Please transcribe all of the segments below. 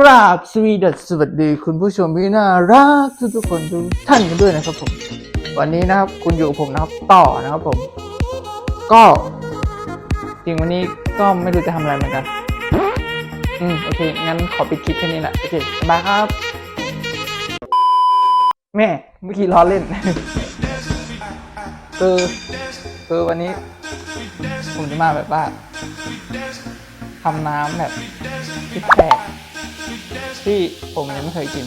กราบสวีดัสสวัสดี คุณผู้ชมที่น่ารักทุกๆคนทุกท่านกันด้วยนะครับผม วันนี้นะครับคุณอยู่กับผมนะครับต่อนะครับผม ก็จริงวันนี้ก็ไม่รู้จะทำอะไรเหมือนกัน อืมโอเค งั้นขอปิดคลิปแค่นี้แหละโอเคบายครับ แม่เมื่อกี้ล้อเล่น คือคือวันนี้ ผมจะมาแบบว่าทำน้ำแบบพริกแขก ที่ผมยังไม่เคยกิน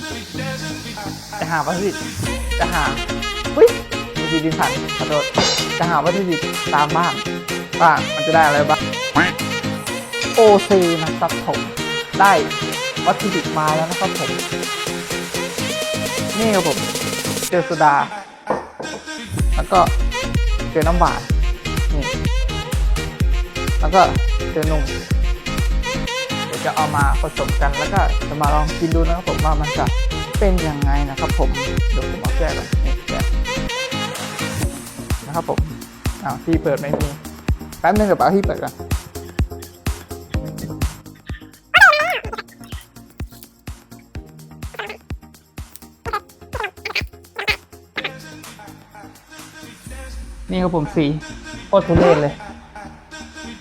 จะหาวัตถุดิบจะหาอุ้ยมีดีดินผ่านขอโทษจะหาวัตถุดิบตามบ้านว่ามันจะได้อะไรบ้างโอซนะครับผมได้วัตถุดิบมาแล้วนะครับผม นี่ครับผมเจอโซดา แล้วก็เจอน้ำหวานนี่แล้วก็เจอนมเดี๋ยว จะเอามาผสมกันแล้วก็จะมาลองกินดูนะครับผมว่ามันจะเป็นยังไงนะครับ ผมเดี๋ยวผมเอาแก้ก่อนนี่แก้นะครับผมอ้าวที่เปิดไม่มีแป๊บนึงเดี๋ยวเอาที่เปิดก่อนนี่ครับผมสีโคตรทุเรศเลย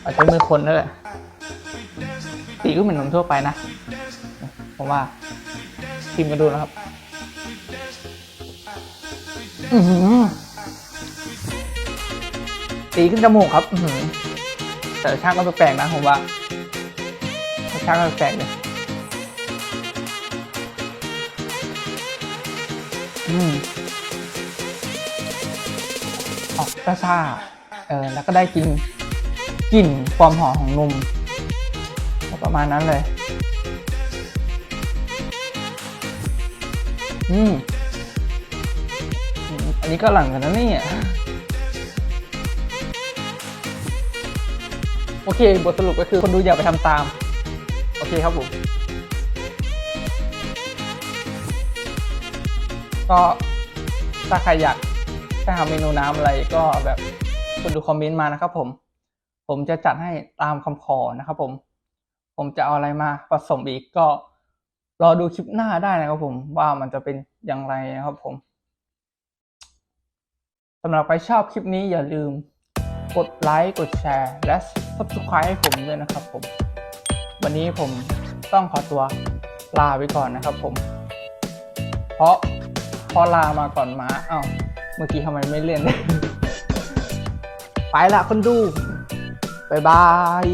อาใช้มือคนนั่นแหละ สีก็เหมือนนมทั่วไปนะ ผมว่าชิมกันดูนะครับ อือหือสีขึ้นจมูกครับแต่ชาติก็แปลกนะผมว่าชาติก็แปลกเลยอืมออกซ่าๆเออแล้วก็ได้กินกลิ่นความหอมของนม ประมาณนั้นเลยอืมอืม อันนี้ก็หลังกันนะเนี่ยโอเค บทสรุปก็คือคนดูอย่าไปทำตาม โอเคครับผม ก็ถ้าใครอยากจะทำเมนูน้ำอะไรก็แบบคนดูคอมเมนต์มานะครับผม ผมจะจัดให้ตามคำขอนะครับผม ผมจะเอาอะไรมาผสมอีกก็รอดูคลิปหน้าได้นะครับผมว่ามันจะเป็นอย่างไรนะครับผมสำหรับใครชอบคลิปนี้อย่าลืมกดไลค์กดแชร์และ subscribe ให้ผมด้วยนะครับผม วันนี้ผมต้องขอตัวลาไปก่อนนะครับผม เพราะพอลามาก่อนมาเอ้าเมื่อกี้ทำไมไม่เล่น ไปละคนดู บ๊ายบาย